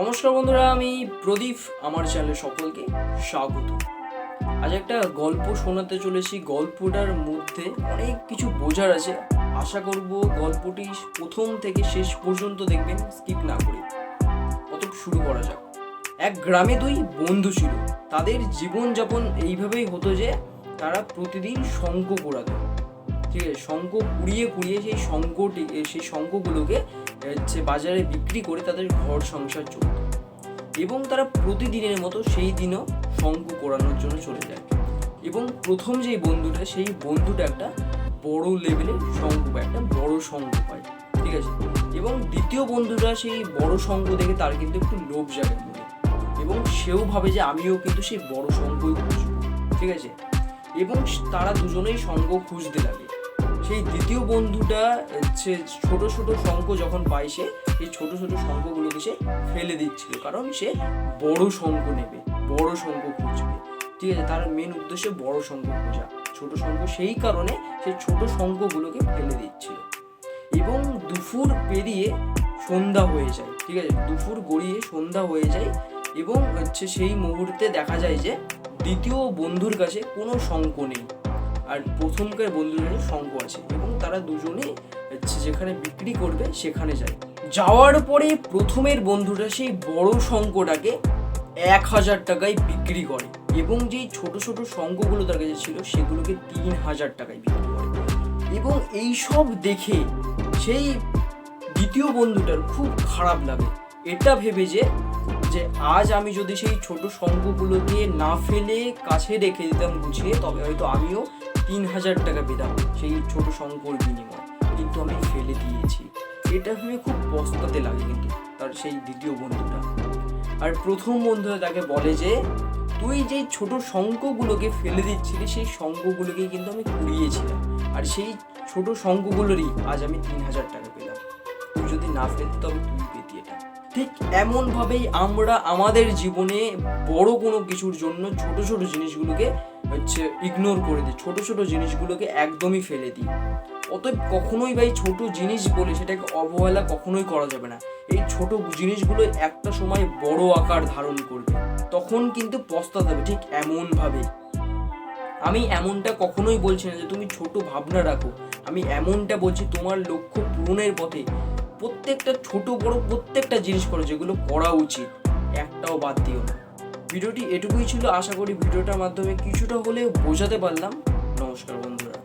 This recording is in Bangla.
নমস্কার বন্ধুরা, আমি প্রদীপ, আমার চ্যানেলে সকলকে স্বাগত। আজ একটা গল্প শোনাতে চলেছি। গল্পটার মধ্যে অনেক কিছু বোঝার আছে। আশা করব গল্পটি প্রথম থেকে শেষ পর্যন্ত দেখবেন, স্কিপ না করে। কত শুরু করা যাক। এক গ্রামে দুই বন্ধু ছিল। তাদের জীবনযাপন এইভাবেই হতো যে, তারা প্রতিদিন শঙ্খ পোড়াতো। ঠিক আছে শঙ্খ কুড়িয়ে কুড়িয়ে সেই শঙ্খটি সেই শঙ্খগুলোকে হচ্ছে বাজারে বিক্রি করে তাদের ঘর সংসার চলত। এবং তারা প্রতিদিনের মতো সেই দিনও শঙ্খ কোরানোর জন্য চলে যায়। এবং প্রথম যেই বন্ধুটা, সেই বন্ধুটা একটা বড় লেভেলের শঙ্খ পায়, একটা বড় শঙ্খ পায়। ঠিক আছে? এবং দ্বিতীয় বন্ধুটা সেই বড় শঙ্খ দেখে তার কিন্তু একটু লোভ মনে। এবং সেও ভাবে যে আমিও কিন্তু সেই বড় শঙ্খই খুঁজবো। ঠিক আছে? এবং তারা দুজনেই শঙ্খ খুঁজতে লাগে। সেই দ্বিতীয় বন্ধুটা হচ্ছে ছোট ছোট শঙ্খ যখন পায় সে এই ছোট ছোট শঙ্খগুলোকে সে ফেলে দিচ্ছিল। কারণ সে বড় শঙ্খ নেবে, বড় শঙ্খ খুঁজবে। ঠিক আছে, তার মেন উদ্দেশ্য বড় শঙ্খ খোঁজা। ছোট শঙ্খ সেই কারণে সে ছোট শঙ্খগুলোকে ফেলে দিচ্ছিল। এবং দুপুর পেরিয়ে সন্ধ্যা হয়ে যায়। ঠিক আছে দুপুর গড়িয়ে সন্ধ্যা হয়ে যায় এবং হচ্ছে সেই মুহূর্তে দেখা যায় যে দ্বিতীয় বন্ধুর কাছে কোনো শঙ্খ নেই। আর প্রথমকার বন্ধুর কাছে শঙ্খ আছে এবং তারা হচ্ছে যেখানে বিক্রি করবে সেখানে যায়। যাওয়ার পরে প্রথমের বন্ধুটা সেই বড় শঙ্খটাকে এক হাজার টাকায় বিক্রি করে এবং যেই ছোট ছোট শঙ্খগুলো তার কাছে ছিল সেগুলোকে তিন হাজার টাকায় বিক্রি করে। এবং এই সব দেখে সেই দ্বিতীয় বন্ধুটার খুব খারাপ লাগে। এটা ভেবে যে যে আজ আমি যদি সেই ছোট শঙ্খগুলোকে না ফেলে কাছে রেখে দিতাম গুছিয়ে, তবে হয়তো আমিও তিন হাজার টাকা পেতাম সেই ছোট শঙ্কর বিনিময়, কিন্তু আমি ফেলে দিয়েছি। এটা ভেবে খুব পস্তাতে লাগে কিন্তু তার সেই দ্বিতীয় বন্ধুটা। আর প্রথম বন্ধুটা তাকে বলে যে, তুই যে ছোট শঙ্কগুলোকে ফেলে দিচ্ছিলি, সেই শঙ্খগুলোকেই কিন্তু আমি কুড়িয়েছিলাম। আর সেই ছোট শঙ্কগুলোরই আজ আমি তিন হাজার টাকা পেলাম। তুই যদি না ফেলতি তবে তুই পেতি এটা। ঠিক এমনভাবেই আমরা আমাদের জীবনে বড় কোনো কিছুর জন্য ছোট ছোট জিনিসগুলোকে হচ্ছে ইগনোর করে দিই। ছোট ছোট জিনিসগুলোকে একদমই ফেলে দিই। অতএব কখনোই ভাই ছোট জিনিস বলে সেটাকে অবহেলা কখনোই করা যাবে না। এই ছোট জিনিসগুলো একটা সময় বড় আকার ধারণ করবে। তখন কিন্তু পস্তাতে হবে ঠিক এমনভাবে। আমি এমনটা কখনোই বলছি না যে তুমি ছোট ভাবনা রাখো। আমি এমনটা বলছি তোমার লক্ষ্য পূরণের পথে প্রত্যেকটা ছোট বড় প্রত্যেকটা জিনিস করো যেগুলো করা উচিত। একটাও বাদ দিও না। ভিডিওটি এটুকুই ছিল। আশা করি ভিডিওটার মাধ্যমে কিছুটা হলেও বোঝাতে পারলাম। নমস্কার বন্ধুরা।